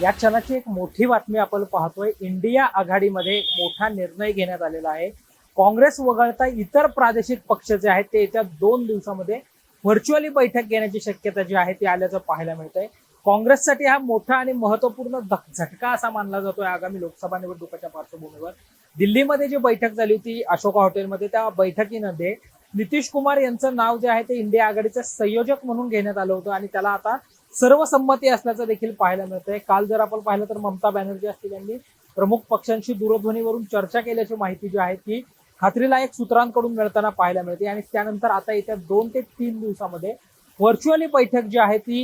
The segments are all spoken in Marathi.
या क्षणाची एक मोठी बातमी आपण पाहतोय. इंडिया आघाडीमध्ये एक मोठा निर्णय घेण्यात आलेला आहे. काँग्रेस वगळता इतर प्रादेशिक पक्ष जे आहेत ते येत्या दोन दिवसामध्ये व्हर्च्युअली बैठक घेण्याची शक्यता जी आहे ती आल्याचं पाहायला मिळतंय. काँग्रेससाठी हा मोठा आणि महत्त्वपूर्ण धक- झटका असा मानला जातोय आगामी लोकसभा निवडणुकाच्या पार्श्वभूमीवर. दिल्लीमध्ये जी बैठक झाली होती अशोका हॉटेलमध्ये त्या बैठकीमध्ये नितीश कुमार यांचं नाव जे आहे ते इंडिया आघाडीचं संयोजक म्हणून घेण्यात आलं होतं आणि त्याला आता सर्वसंमती असल्याचं देखील पाहायला मिळतंय. काल जर आपण पाहिलं तर ममता बॅनर्जी असतील यांनी प्रमुख पक्षांशी दूरध्वनीवरून चर्चा केल्याची माहिती जी आहे ती खात्रीलायक सूत्रांकडून मिळताना पाहायला मिळते. आणि त्यानंतर आता येत्या दोन ते तीन दिवसामध्ये व्हर्च्युअली बैठक जी आहे ती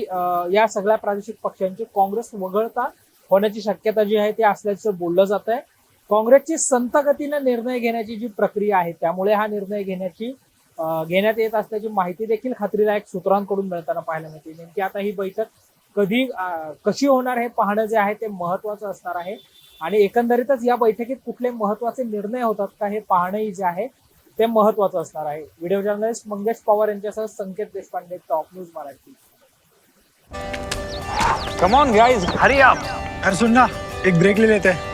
या सगळ्या प्रादेशिक पक्षांची काँग्रेस वगळता होण्याची शक्यता जी आहे ती असल्याचं बोललं जात आहे काँग्रेसची संत गतीनं निर्णय घेण्याची जी प्रक्रिया आहे त्यामुळे हा निर्णय घेण्याची घेण्यात येत असल्याची माहिती देखील खात्रीलायक सूत्रांकडून मिळताना पाहायला मिळते. नेमकी आता ही बैठक कधी कशी होणार हे पाहणं जे आहे ते महत्वाचं असणार आहे. आणि एकंदरीतच या बैठकीत कुठले महत्त्वाचे निर्णय होतात का हे पाहणंही जे आहे ते महत्वाचं असणार आहे. व्हिडिओ जर्नलिस्ट मंगेश पवार यांच्यासह Sanket Deshpande top news Marathi. Come on guys Hari आप अरे सुन ना एक ब्रेक ले लेते. हैं